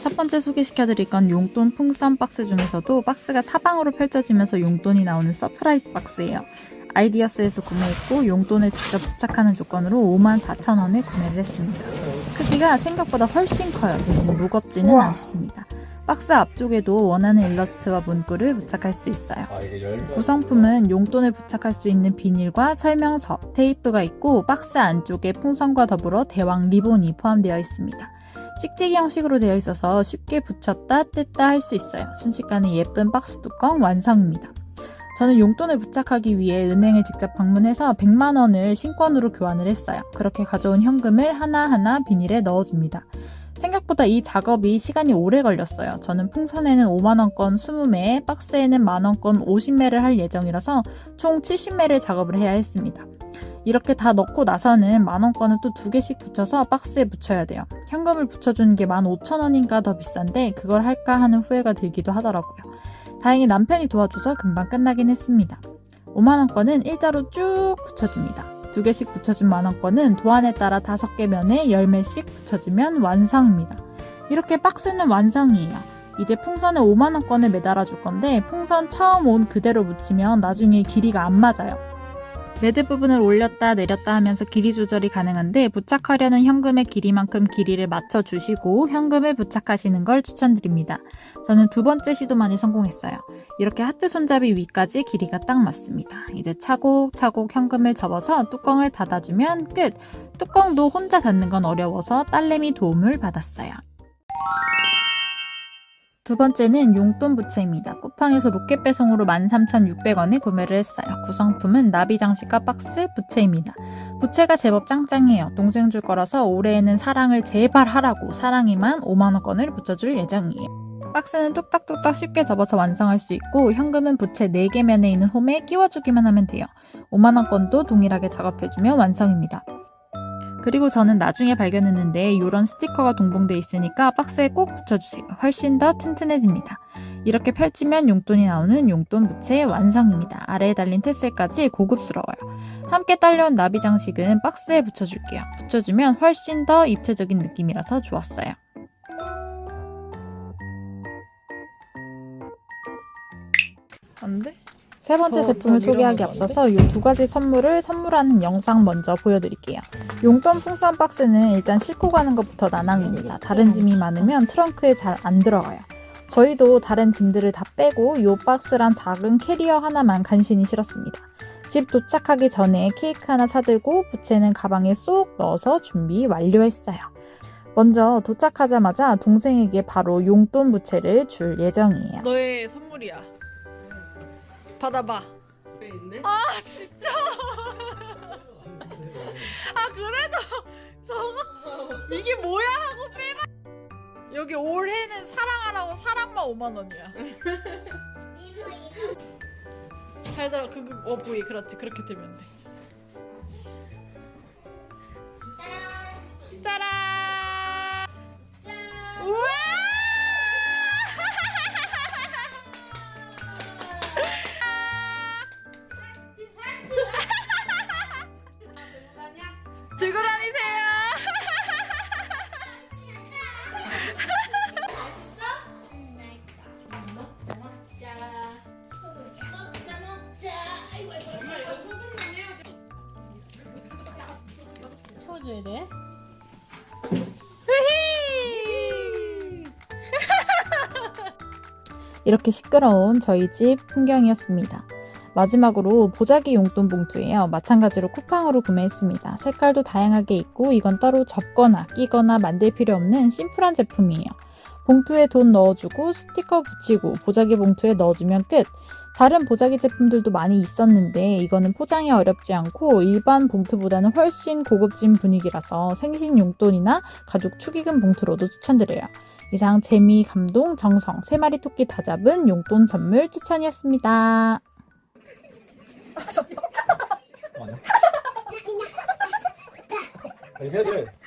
첫 번째 소개시켜드릴 건 용돈 풍선 박스 중에서도 박스가 사방으로 펼쳐지면서 용돈이 나오는 서프라이즈 박스예요. 아이디어스에서 구매했고 용돈을 직접 부착하는 조건으로 54,000원에 구매를 했습니다. 크기가 생각보다 훨씬 커요. 대신 무겁지는. 않습니다. 박스 앞쪽에도 원하는 일러스트와 문구를 부착할 수 있어요. 아 구성품은 용돈을 부착할 수 있는 비닐과 설명서, 테이프가 있고 박스 안쪽에 풍선과 더불어 대왕 리본이 포함되어 있습니다. 찍찍이 형식으로 되어 있어서 쉽게 붙였다 뗐다 할 수 있어요. 순식간에 예쁜 박스 뚜껑 완성입니다. 저는 용돈을 부착하기 위해 은행을 직접 방문해서 100만 원을 신권으로 교환을 했어요. 그렇게 가져온 현금을 하나하나 비닐에 넣어줍니다. 생각보다 이 작업이 시간이 오래 걸렸어요. 저는 풍선에는 5만원권 20매, 박스에는 만원권 50매를 할 예정이라서 총 70매를 작업을 해야 했습니다. 이렇게 다 넣고 나서는 만원권을 또 두 개씩 붙여서 박스에 붙여야 돼요. 현금을 붙여주는 게 15,000원인가 더 비싼데 그걸 할까 하는 후회가 들기도 하더라고요. 다행히 남편이 도와줘서 금방 끝나긴 했습니다. 5만원권은 일자로 쭉 붙여줍니다. 두 개씩 붙여준 만원권은 도안에 따라 다섯 개 면에 10매씩 붙여주면 완성입니다. 이렇게 박스는 완성이에요. 이제 풍선에 5만원권을 매달아 줄 건데 풍선 처음 온 그대로 붙이면 나중에 길이가 안 맞아요. 매듭 부분을 올렸다 내렸다 하면서 길이 조절이 가능한데 부착하려는 현금의 길이만큼 길이를 맞춰 주시고 현금을 부착하시는 걸 추천드립니다. 저는 두 번째 시도만에 성공했어요. 이렇게 하트 손잡이 위까지 길이가 딱 맞습니다. 이제 차곡차곡 현금을 접어서 뚜껑을 닫아주면 끝! 뚜껑도 혼자 닫는 건 어려워서 딸내미 도움을 받았어요. 두 번째는 용돈 부채입니다. 쿠팡에서 로켓 배송으로 13,600원에 구매를 했어요. 구성품은 나비 장식과 박스, 부채입니다. 부채가 제법 짱짱해요. 동생 줄 거라서 올해에는 사랑을 제발 하라고 사랑이만 5만원권을 붙여줄 예정이에요. 박스는 뚝딱뚝딱 쉽게 접어서 완성할 수 있고 현금은 부채 4개 면에 있는 홈에 끼워주기만 하면 돼요. 5만원권도 동일하게 작업해주면 완성입니다. 그리고 저는 나중에 발견했는데 이런 스티커가 동봉돼 있으니까 박스에 꼭 붙여주세요. 훨씬 더 튼튼해집니다. 이렇게 펼치면 용돈이 나오는 용돈 부채 완성입니다. 아래에 달린 테슬까지 고급스러워요. 함께 딸려온 나비 장식은 박스에 붙여줄게요. 붙여주면 훨씬 더 입체적인 느낌이라서 좋았어요. 안 돼? 세 번째 더, 제품을 더 소개하기? 앞서서 이 두 가지 선물을 선물하는 영상 먼저 보여드릴게요. 용돈 풍선 박스는 일단 싣고 가는 것부터 난항입니다. 다른 짐이 많으면 트렁크에 잘 안 들어가요. 저희도 다른 짐들을 다 빼고 이 박스랑 작은 캐리어 하나만 간신히 실었습니다. 집 도착하기 전에 케이크 하나 사들고 부채는 가방에 쏙 넣어서 준비 완료했어요. 먼저 도착하자마자 동생에게 바로 용돈 부채를 줄 예정이에요. 너의 선물이야. 받아봐. 왜 있네? 아 진짜. 아 그래도 저거 이게 뭐야 하고 빼봐. 여기 올해는 사랑하라고 사랑만 5만 원이야. 잘 들어 그거 어 보이 그렇지 그렇게 들면 돼. 채워줘야 돼. 이렇게 시끄러운 저희 집 풍경이었습니다. 마지막으로 보자기 용돈 봉투예요. 마찬가지로 쿠팡으로 구매했습니다. 색깔도 다양하게 있고 이건 따로 접거나 끼거나 만들 필요 없는 심플한 제품이에요. 봉투에 돈 넣어주고 스티커 붙이고 보자기 봉투에 넣어주면 끝. 다른 보자기 제품들도 많이 있었는데 이거는 포장이 어렵지 않고 일반 봉투보다는 훨씬 고급진 분위기라서 생신 용돈이나 가족 축의금 봉투로도 추천드려요. 이상 재미, 감동, 정성 세 마리 토끼 다 잡은 용돈 선물 추천이었습니다. 해야 돼.